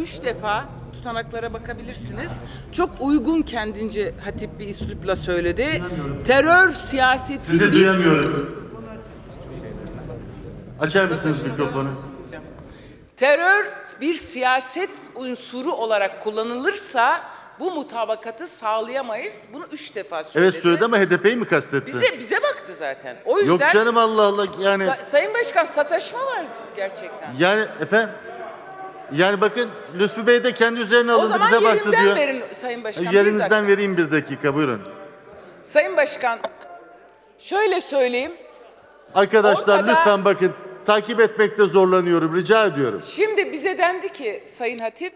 üç defa tutanaklara bakabilirsiniz. Çok uygun kendince hatip bir üslupla söyledi. Terör siyaseti Sizi bir- duyamıyorum. Açar mısınız mikrofonu? Terör bir siyaset unsuru olarak kullanılırsa bu mutabakatı sağlayamayız. Bunu üç defa söyledi. Evet söyledi ama HDP'yi mi kastetti? Bize bize baktı zaten. O yüzden Yok canım Allah Allah yani Sa- Sayın Başkan sataşma var gerçekten. yani efendim yani bakın Lütfü Bey de kendi üzerine O alındı zaman bize baktı yerimden diyor. verin Sayın Başkan. bir Yerinizden vereyim bir dakika buyurun. Sayın Başkan, şöyle söyleyeyim. Arkadaşlar Ortada- lütfen bakın takip etmekte zorlanıyorum rica ediyorum. Şimdi bize dendi ki Sayın Hatip,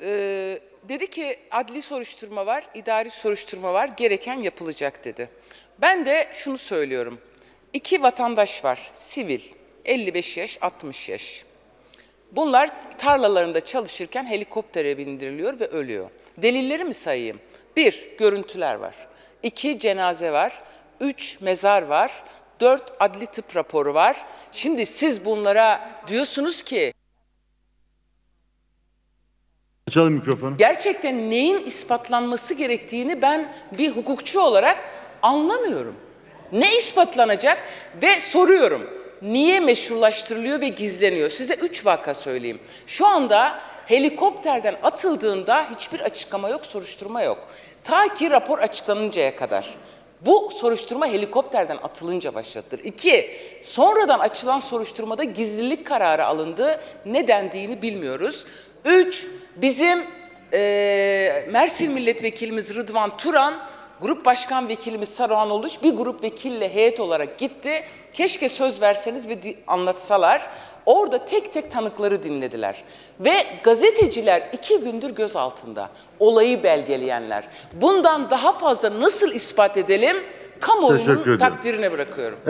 e, dedi ki adli soruşturma var, idari soruşturma var, gereken yapılacak dedi. Ben de şunu söylüyorum. İki vatandaş var, sivil, 55 yaş, 60 yaş. Bunlar tarlalarında çalışırken helikoptere bindiriliyor ve ölüyor. Delilleri mi sayayım? Bir, görüntüler var. İki, cenaze var. Üç, mezar var. Dört, adli tıp raporu var. Şimdi siz bunlara diyorsunuz ki Açalım mikrofonu. gerçekten neyin ispatlanması gerektiğini ben bir hukukçu olarak anlamıyorum. Ne ispatlanacak ve soruyorum. Niye meşrulaştırılıyor ve gizleniyor? Size üç vaka söyleyeyim. Şu anda helikopterden atıldığında hiçbir açıklama yok, soruşturma yok. Ta ki rapor açıklanıncaya kadar. Bu soruşturma helikopterden atılınca başlatılır. İki, sonradan açılan soruşturmada gizlilik kararı alındı. Ne dendiğini bilmiyoruz. Üç, bizim eee, Mersin Milletvekilimiz Rıdvan Turan, Grup Başkan Vekilimiz Saruhan Oluş bir grup vekille heyet olarak gitti. Keşke söz verseniz ve anlatsalar. Orada tek tek tanıkları dinlediler. Ve gazeteciler iki gündür gözaltında. Olayı belgeleyenler. Bundan daha fazla nasıl ispat edelim? Kamuoyunun takdirine bırakıyorum.